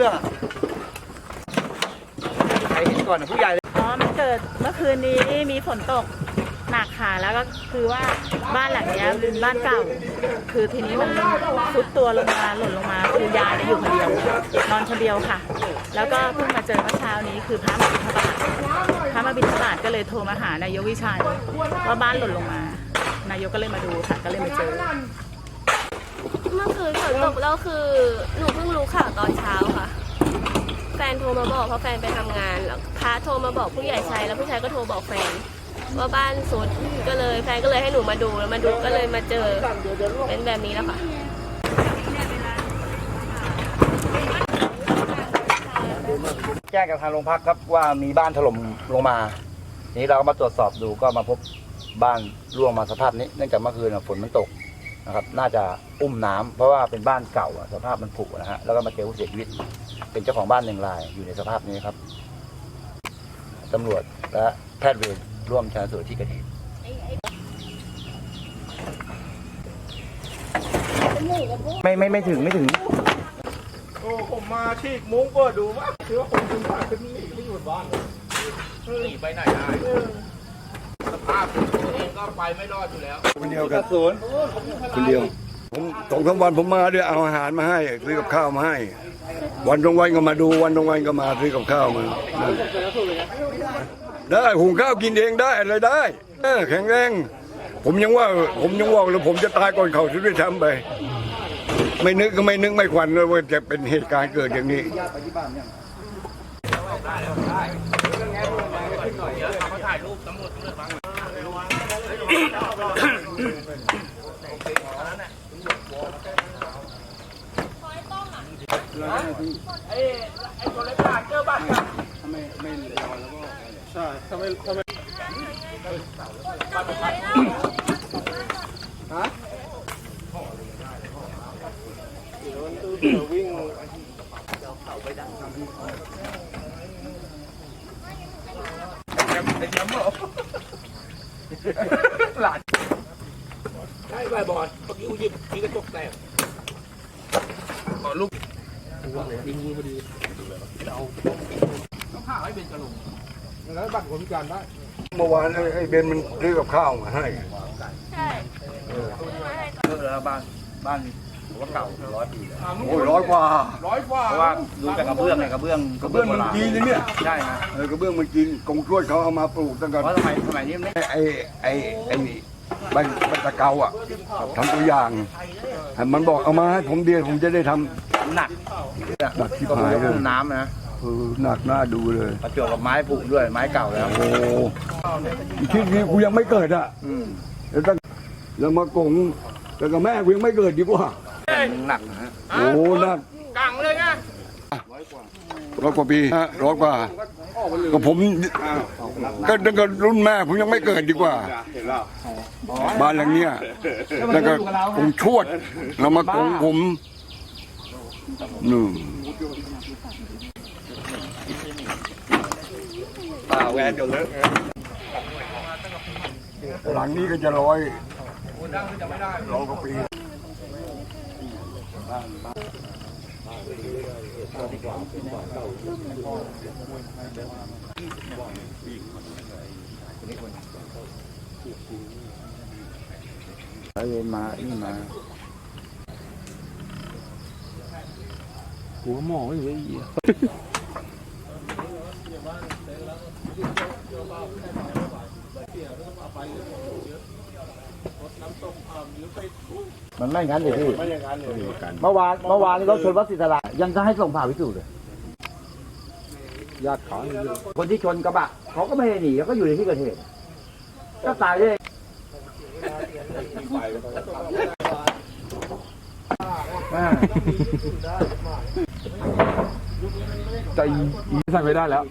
บื้องอะใครเห็นก่อนอะผู้ใหญ่เลยอ๋อ มันเกิดเมื่อคืนนี้มีฝนตกหนักค่ะ แล้วก็คือว่าบ้านหลังเนี้ยเป็นบ้านเก่า คือทีนี้มันซุดตัวลงมาหล่นลงมา คือยายเนี่ยอยู่คนเดียวนอนคนเดียวค่ะ แล้วก็เพิ่งมาเจอเมื่อเช้านี้คือพระมาบิณฑบาตพระมาบิณฑบาตก็เลยโทรมาหานายกวิชัยว่าบ้านหล่นลงมา นายกก็เลยมาดูค่ะ ก็เลยมาเจอ เมื่อคืนฝนตกแล้วคือหนูเพิ่งรู้ข่าวตอนเช้าค่ะ แฟนโทรมาบอกเพราะแฟนไปทำงานแล้วพระโทรมาบอกผู้ใหญ่ชัยแล้วผู้ชายก็โทรบอกแฟนว่าบ้านสุดก็เลยแฟนก็เลยให้หนูมาดูแล้วมาดูก็เลยมาเจอเป็นแบบนี้แล้วค่ะแจ้งกับทางโรงพักครับว่ามีบ้านถล่มลงมา นี้เราก็มาตรวจสอบดูก็มาพบบ้านร่วงมาสภาพนี้เนื่องจากเมื่อคืนอะฝนมันตก นะครับ น่าจะอุ้มน้ำเพราะว่าเป็นบ้านเก่าอะสภาพมันผุนะฮะแล้วก็มาเจอผู้เสียชีวิต เป็นเจ้าของบ้านหนึ่งรายอยู่ในสภาพนี้ครับตำรวจและแพทย์เวรร่วมชันสูตรที่เกิดเหตุไม่ไม่ไม่ถึงไม่ถึงโอ้ผมมาที่มุ้งก็ดูว่าคือว่าผมคุณพาขึ้นนี่ไม่อยู่บ้านหนีไปไหนได้สภาพตัวเอง ก็ไปไม่รอดอยู่แล้วคนเดียวกันคนเดียว ผมสองสามวันผมมาด้วยเอาอาหารมาให้ซื้อกับข้าวมาให้ วันตรงวันก็มาดูวันตรงวันก็มาซื้อกับข้าวมาได้หุงข้าวกินเองได้อะไรได้เออแข็งแรงผมยังว่าผมยังว่าเลยผมจะตายก่อนเขาที่ด้วยซ้ำไป ไม่นึกก็ไม่นึกไม่ขวัญเลยว่าจะเป็นเหตุการณ์เกิดอย่างนี้ ใช่ทำไมทำไมฮะเดี๋ยวมันตู้เดี๋ยววิ่ง ใช่ใบบอลเมื่อกี้กูหยิบมีกระจกแตกขอลูก ต้องผ่าให้เป็นกระโหลกแล้วบัตรคนพิการได้เมื่อวานไอ้เบนมันซื้อกับข้าวมาให้ใช่เยอแล้วบ้านบ้านผมว่าเก่าร้อยปีแล้วโอ้ยร้อยกว่าร้อยกว่าเพราะว่าดูจากกระเบื้องเนี่ยกระเบื้องกระเบื้องมันจีนนะเนี่ยใช่ฮะเออกระเบื้องมันกินกงช่วยเขาเอามาปลูกตั้งแต่เพราะสมัยสมัยนี้ไม่ไอ้ไอ้ไอ้ใบใบตะเกาอะทำตัวอย่าง มันบอกเอามาให้ผมเดียวผมจะได้ทำหนักหนักที่หายเลยน้ำนะ เออหนักหน้าดูเลย ประจวบกับไม้ผุด้วยไม้เก่าแล้วโอ้อีกทีนี้กูยังไม่เกิดอะอืมแล้วตั้งแล้วมากงแล้วก็แม่กูยังไม่เกิดดีกว่าหนักนะฮะโอ้หนักกังเลยไงร้อยกว่าปีฮะร้อยกว่าก็ผมก็ตั้งแต่รุ่นแม่ผมยังไม่เกิดดีกว่า บ้านหลังเนี้ยแล้วก็ผมชวดแล้วมากงผมหนึ่ง ป่าแวนจนเลอะหลังนี้ก็จะร้อยร้อยกว่าปีไปเวรมานี่มาหัวหมออยู่ไอ้เหี้ย มันไม่งั้นเลยพี่เมื่อวานเมื่อวานรถชนวัดศิษลายังจะให้ส่งผ่าพิสูจน์เลยญาติเขาอยู่คนที่ชนกระบะเขาก็ไม่ได้หนีเขาก็อยู่ในที่เกิดเหตุก็ตายเลยใจใส่ไม่ได้แล้ว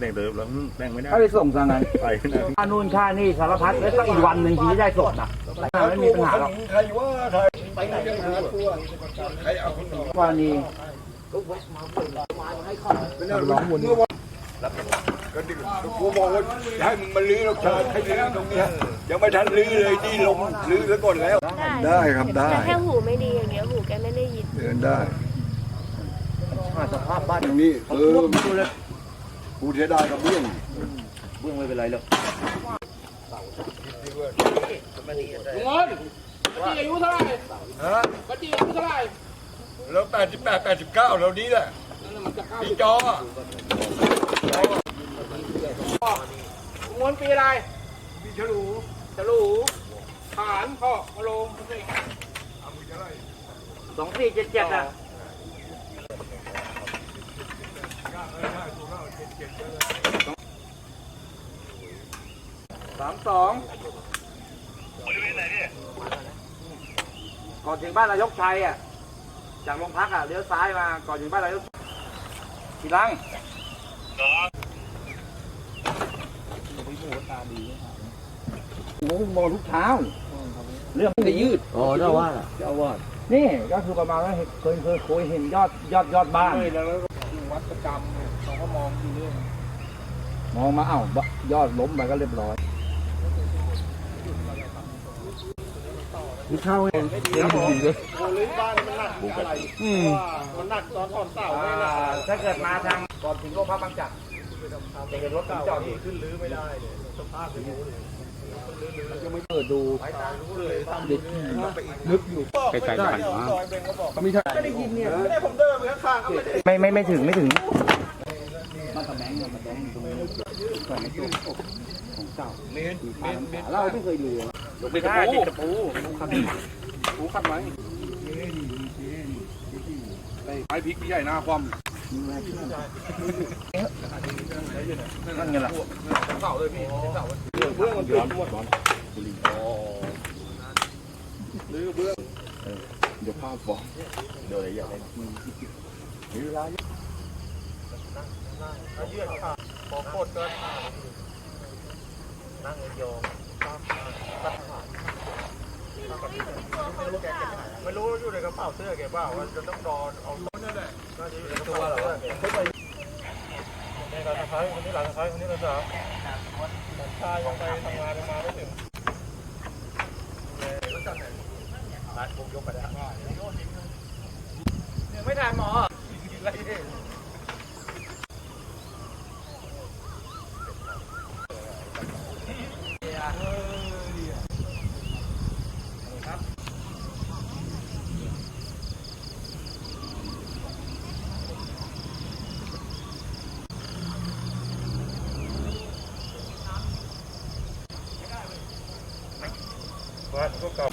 ถ้าไปส่งทางนั้นค่านู่นค่านี่สารพัดแล้วต้องอีกวันหนึ่งทีได้ส่งนะไม่มีปัญหาหรอกใครว่าใครไปไหนกันหาตัวใครเอาคนอื่นกรณีร้องวนก็ดิกูบอกว่าให้มึงมาลื้อรถชาติให้ลื้อตรงเนี้ยยังไม่ทันลื้อเลยที่ลงลื้อแล้วก่อนแล้ว ได้ครับได้แต่แค่หูไม่ดีอย่างเงี้ยหูแกไม่ได้ยินเดินได้หาสภาพบ้านอย่างนี้เขาเออท่วมดูเลย กูเสียดายกับเบื้องเบื้องไม่เป็นไรหรอกลุงเอิญกะจีอายุเท่าไหร่ฮะกะจีอายุเท่าไหร่แล้วแปดสิบแปดแปดสิบเก้าแล้วนี้แหละนั่นน่ะมันจะเข้าพี่จออะลุงเอิญปีอะไรปีฉลูฉลูฐานพ่อพะโลงสองสี่เจ็ดเจ็ดอะ สามสองบริเวณไหนเนี่ยก่อนถึงบ้านนายกชัยอะ จากโรงพักอะเลี้ยวซ้ายมา ก่อนถึงบ้านนายกทีหลังผมมองทุกเช้า เรื่องจะยืด อ๋อเจ้าว่าเจ้าว่านี่ก็คือประมาณว่าเคยเคยเคยเห็นยอดยอดยอดบ้านเลยแล้วอยู่วัดประจำเนี่ยเขา ก็มองอยู่เรื่อยมองมาเอ้ายอดล้มไปก็เรียบร้อยนี่เข้าเองครับผมโอลิฟบ้านมันหนักอะไรเพราะว่ามันหนักตอนถอนเสาไม่หนักถ้าเกิดมาทางก่อนถึงโรงพักบางจักรจะเห็นรถจอดอยู่ขึ้นรื้อไม่ได้เลยสภาพอย่างนี้เลยเปิดดูรู้เลยทำลึกอยู่ใกล้ๆกันซอยเบงก็บอกไม่ใช่ไม่ได้ ยินเนี่ยไม่ได้ผมเดินไปข้างๆก็ไม่ได้ไม่ไม่ไม่ถึงไม่ถึงเราไม่เคยดูไม่ได้ติดตะปูปูขัดไหมไม้พริกพี่ใหญ่หน้าคว่ำนั่นไงล่ะเสาเลยพี่เสาเบื้องมันย้อนหมดลื้อเบื้องเดี๋ยวภาพฟ้องเดี๋ยวอะไรอย่างไรยื เยืดขาพอกโคตรเก็นั่งยองตัดขาไม่รู้อยู่ในกระเป๋าเสื้อแกเปล่าว่าจะต้องรอเอานั่นแหละน่าจะอยู่ในกระเป๋าเสื้อแกนี่ร้านค้าคนนี้ร้านค้าคนนี้ร้านสาวร้านชายยังไปทำงานยังมาไม่ถึงร้านผมยกไปแล้วไม่ได้หมอว่าก็ กลับ